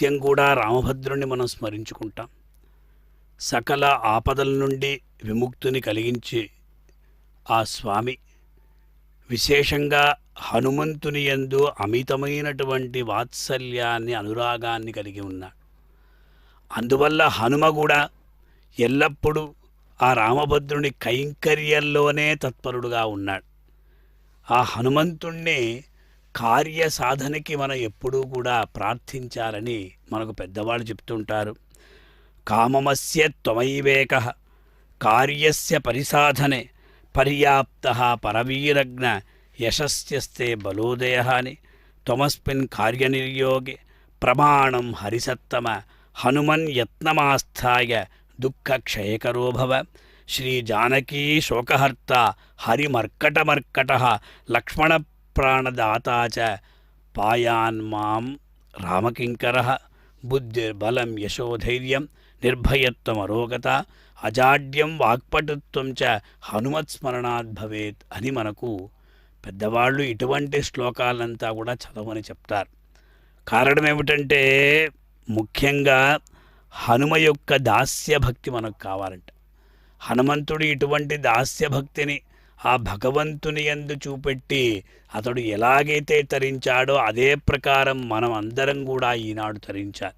నిత్యం కూడా రామభద్రుణ్ణి మనం స్మరించుకుంటాం. సకల ఆపదల నుండి విముక్తిని కలిగించి ఆ స్వామి విశేషంగా హనుమంతుని యందు అమితమైనటువంటి వాత్సల్యాన్ని అనురాగాన్ని కలిగి ఉన్నాడు. అందువల్ల హనుమ కూడా ఎల్లప్పుడూ ఆ రామభద్రుని కైంకర్యంలోనే తత్పరుడుగా ఉన్నాడు. ఆ హనుమంతుణ్ణి కార్య సాధనకి మనం ఎప్పుడూ కూడా ప్రార్థించాలని మనకు పెద్దవాళ్ళు చెప్తుంటారు. కామమస్య త్వమైవేక కార్యస్య పరిసాధనే పర్యాప్త పరవీరజ్ఞ యశస్యస్తే బలోదయ అని త్వమస్మిన్ కార్యనిర్యోగే ప్రమాణం హరిసత్తమ హనుమన్ యత్నమాస్థాయ దుఃఖక్షయకరో భవ శ్రీజానకీ శోకహర్త హరిమర్కటమర్కట లక్ష్మణ ప్రాణదాతాచ పాయాన్ మాం రామకింకర బుద్ధిర్బలం యశోధైర్యం నిర్భయత్వమరోగత అజాడ్యం వాక్పటుత్వం చ హనుమత్స్మరణాద్ భవేత్ అని మనకు పెద్దవాళ్ళు ఇటువంటి శ్లోకాలంతా కూడా చదవని చెప్తారు. కారణం ఏమిటంటే ముఖ్యంగా హనుమ యొక్క దాస్య భక్తి మనకు కావాలంట. హనుమంతుడు ఇటువంటి దాస్య భక్తిని ఆ భగవంతుని యందు చూపెట్టి అతడు ఎలాగైతే తరించాడో అదే ప్రకారం మనం అందరం కూడా ఈనాడు తరించాలి.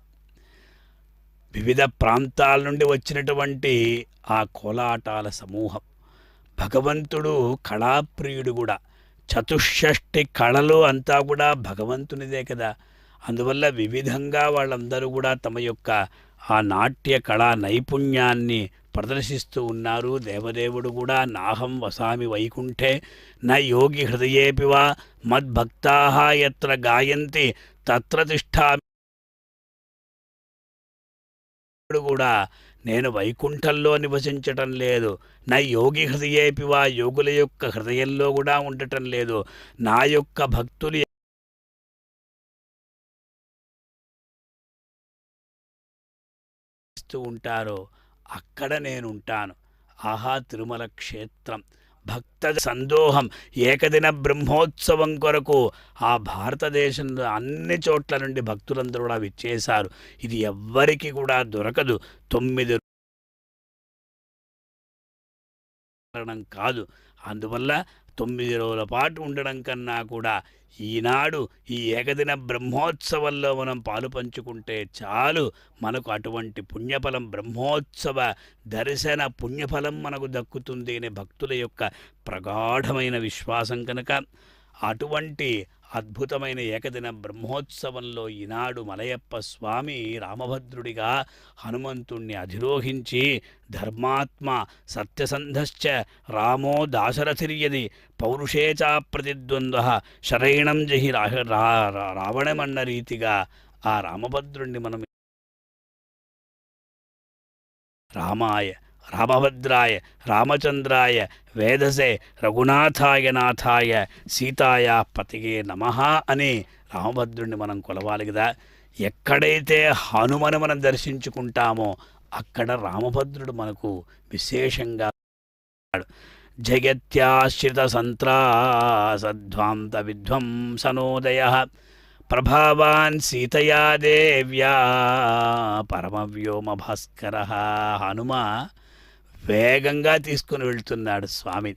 వివిధ ప్రాంతాల నుండి వచ్చినటువంటి ఆ కోలాటాల సమూహం. భగవంతుడు కళాప్రియుడు కూడా. చతుషష్ఠి కళలు అంతా కూడా భగవంతునిదే కదా. అందువల్ల వివిధంగా వాళ్ళందరూ కూడా తమ యొక్క ఆ నాట్య కళా నైపుణ్యాన్ని ప్రదర్శిస్తూ ఉన్నారు. దేవదేవుడు కూడా నాహం వసామి వైకుంఠే. నా యోగి హృదయేపి వా మద్భక్తా ఎత్ర గాయంతి. తత్ర తిష్టామి. కూడా నేను వైకుంఠంలో నివసించటం లేదు. నా యోగి హృదయేపి వా యోగుల యొక్క హృదయంలో కూడా ఉండటం లేదు. నా యొక్క భక్తులు ఇస్తూ ఉంటారో అక్కడ నేను ఉంటాను ఆహా తిరుమల క్షేత్రం. భక్త సందోహం. ఏకదిన బ్రహ్మోత్సవం కొరకు ఆ భారతదేశంలో అన్ని చోట్ల నుండి భక్తులందరూ కూడా విచ్చేశారు ఇది ఎవ్వరికి కూడా దొరకదు. తొమ్మిది కారణం కాదు. అందువల్ల తొమ్మిది రోజుల పాటు ఉండడం కన్నా కూడా ఈనాడు ఈ ఏకదిన బ్రహ్మోత్సవంలో మనం పాలు పంచుకుంటే చాలు మనకు అటువంటి పుణ్యఫలం బ్రహ్మోత్సవ దర్శన పుణ్యఫలం మనకు దక్కుతుంది అనే భక్తుల యొక్క ప్రగాఢమైన విశ్వాసం కనుక అటువంటి అద్భుతమైన ఏకదిన బ్రహ్మోత్సవంలో ఈనాడు మలయప్ప స్వామి రామభద్రుడిగా హనుమంతుణ్ణి అధిరోహించి ధర్మాత్మ సత్యసంధశ్చ రామో దాశరథిర్యది పౌరుషేచా ప్రతిద్వంద్వ శరైణం జహి రా- రావణమన్న రీతిగా ఆ రామభద్రుణ్ణి మనం రామాయ రామభద్రాయ రామచంద్రాయ వేదసే రఘునాథాయ నాథాయ సీతాయ పతిగే నమ అని రామభద్రుణ్ణి మనం కొలవాలి కదా. ఎక్కడైతే హనుమను మనం దర్శించుకుంటామో అక్కడ రామభద్రుడు మనకు విశేషంగా జగత్యాశ్రిత సంత్రాసధ్వాంత విధ్వంసనోదయ ప్రభావాన్ సీతయా దేవ్యా పరమవ్యోమ భాస్కర హనుమ వేగంగా తీసుకుని వెళ్తున్నాడు స్వామి.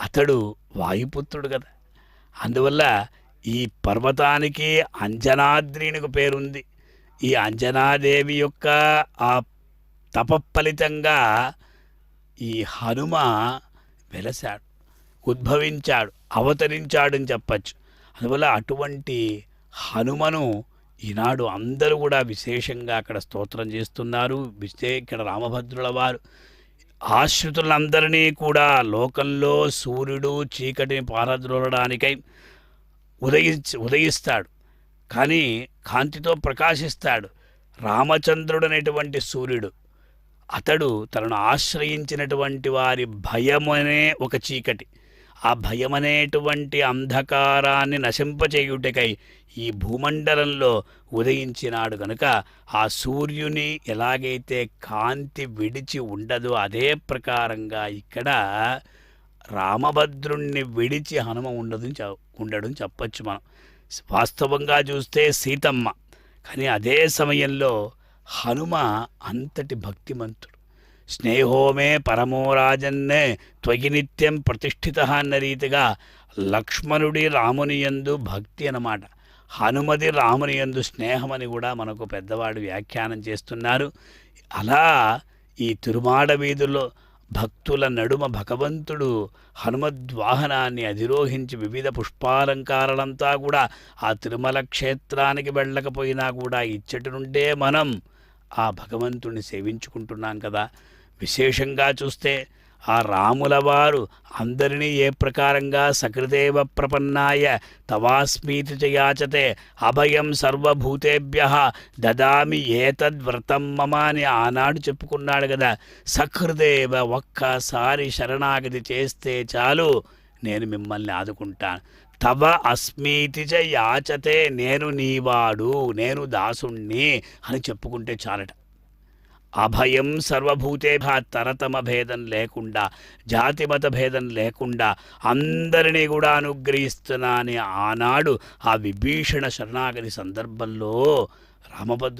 అతడు వాయుపుత్రుడు కదా. అందువల్ల ఈ పర్వతానికి అంజనాద్రినికి పేరుంది. ఈ అంజనాదేవి యొక్క ఆ తపఫలితంగా ఈ హనుమ వెలసాడు ఉద్భవించాడు అవతరించాడని చెప్పచ్చు. అందువల్ల అటువంటి హనుమను ఈనాడు అందరూ కూడా విశేషంగా అక్కడ స్తోత్రం చేస్తున్నారు. విశే ఇక్కడ రామభద్రుల వారు ఆశ్రితులందరినీ కూడా లోకంలో సూర్యుడు చీకటిని పారద్రోలడానికై ఉదయించి ఉదయిస్తాడు. కానీ కాంతితో ప్రకాశిస్తాడు రామచంద్రుడు అనేటువంటి సూర్యుడు. అతడు తనను ఆశ్రయించినటువంటి వారి భయమనే ఒక చీకటి. ఆ భయమనేటువంటి అంధకారాన్ని నశింపచేయుటకై ఈ భూమండలంలో ఉదయించినాడు గనుక ఆ సూర్యుని ఎలాగైతే కాంతి విడిచి ఉండదో అదే ప్రకారంగా ఇక్కడ రామభద్రుణ్ణి విడిచి హనుమ ఉండదు ఉండడం చెప్పచ్చు మనం. వాస్తవంగా చూస్తే సీతమ్మ. కానీ అదే సమయంలో హనుమ అంతటి భక్తిమంతుడు. స్నేహోమే పరమోరాజన్నే త్వగినిత్యం ప్రతిష్ఠిత అన్న రీతిగా లక్ష్మణుడి రాముని యందు భక్తి అన్నమాట. హనుమది రాముని యందు స్నేహమని కూడా మనకు పెద్దవాడు వ్యాఖ్యానం చేస్తున్నారు. అలా ఈ తిరుమాడ వీధుల్లో భక్తుల నడుమ భగవంతుడు హనుమద్వాహనాన్ని అధిరోహించి వివిధ పుష్పాలంకారాలంతా కూడా ఆ తిరుమల క్షేత్రానికి వెళ్ళకపోయినా కూడా ఇచ్చటి నుండే మనం ఆ భగవంతుణ్ణి సేవించుకుంటున్నాం కదా. విశేషంగా చూస్తే ఆ రాములవారు అందరినీ ఏ ప్రకారంగా సకృదేవ ప్రపన్నాయ తవాస్మీతి చయాచతే అభయం సర్వభూతేభ్య దదామి ఏతద్వ్రతం మమ అని ఆనాడు చెప్పుకున్నాడు కదా. సకృదేవ ఒక్కసారి శరణాగతి చేస్తే చాలు నేను మిమ్మల్ని ఆదుకుంటాను తవ అస్మీతి చ యాచతే నేను నీవాడు నేను దాసుణ్ణి అని చెప్పుకుంటే చాలట. అభయం సర్వభూతే తరతమ భేదం లేకుండా జాతిమత భేదం లేకుండా అందరినీ కూడా అనుగ్రహిస్తున్నా అని ఆనాడు ఆ విభీషణ శరణాగతి సందర్భంలో రామభద్రుడు